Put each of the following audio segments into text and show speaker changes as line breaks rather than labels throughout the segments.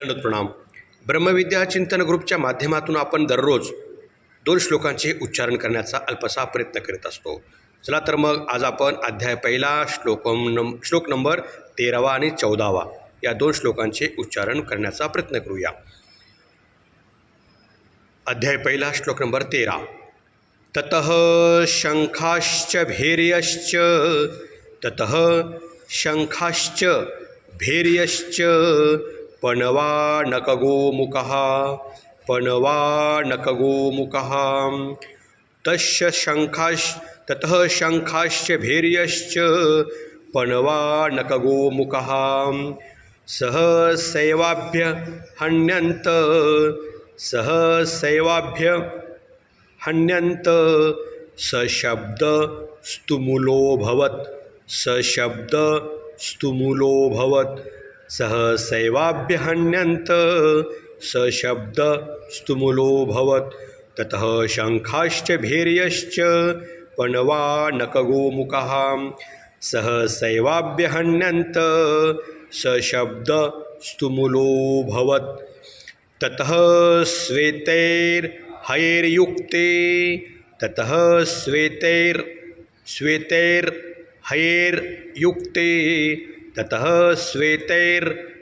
प्रणाम. ब्रह्मविद्या चिंतन ग्रुपच्या माध्यमातून आपण दररोज दोन श्लोकांचे उच्चारण करण्याचा अल्पसा प्रयत्न करीत असतो. चला तर मग आज आपण अध्याय पहिला श्लोक नम श्लोक नंबर तेरावा आणि चौदावा या दोन श्लोकांचे उच्चारण करण्याचा प्रयत्न करूया. अध्याय पहिला श्लोक नंबर तेरा. ततः शंखाश्च भेर्यश्च ततः शंखाश्च भेर्यश्च पणवानकगोमुखः पणवानकगोमुखः तस्य शङ्खाश् ततः शङ्खाश्च भैर्यश्च पणवानकगोमुखः सह सैवाभ्य हन्यन्त सह सैवाभ्य हन्यन्त सशब्द स्तुमुलोऽभवत् सशब्द स्तुमुलोऽभवत् सहसैवाभ्यहन्यन्त सशब्द स्तुमुलोऽभवत् ततः शङ्खाश्च भैर्यश्च पणवानकगोमुखः। सहसैवाभ्यहन्यन्त सशब्द स्तुमुलोऽभवत् ततः श्वेतैर्हयैर्युक्ते, ततः श्वेतैर्, श्वेतैर्हयैर्युक्ते। ततः श्वेतैर्हयैर्युक्ते।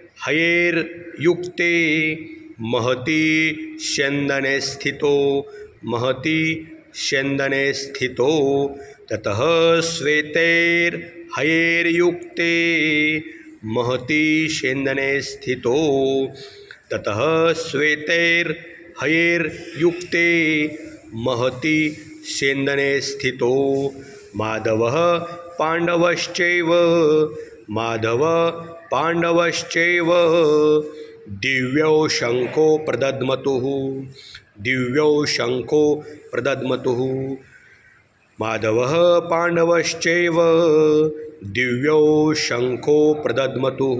महति स्यन्दने स्थितो, महति स्यन्दने स्थितो। ततः श्वेतैर्हयैर्युक्ते, महति स्यन्दने स्थितो। ततः श्वेतैर्हयैर्युक्ते, महति सेन्दने स्थितो। माधव पाण्डवश्चैव माधव पाण्डवश्चैव दिव्यौ शङ्को प्रदद्मतुः। दिव्यौ शङ्को प्रदद्मतुः। माधवः पाण्डवश्चैव दिव्यौ शङ्को प्रदद्मतुः।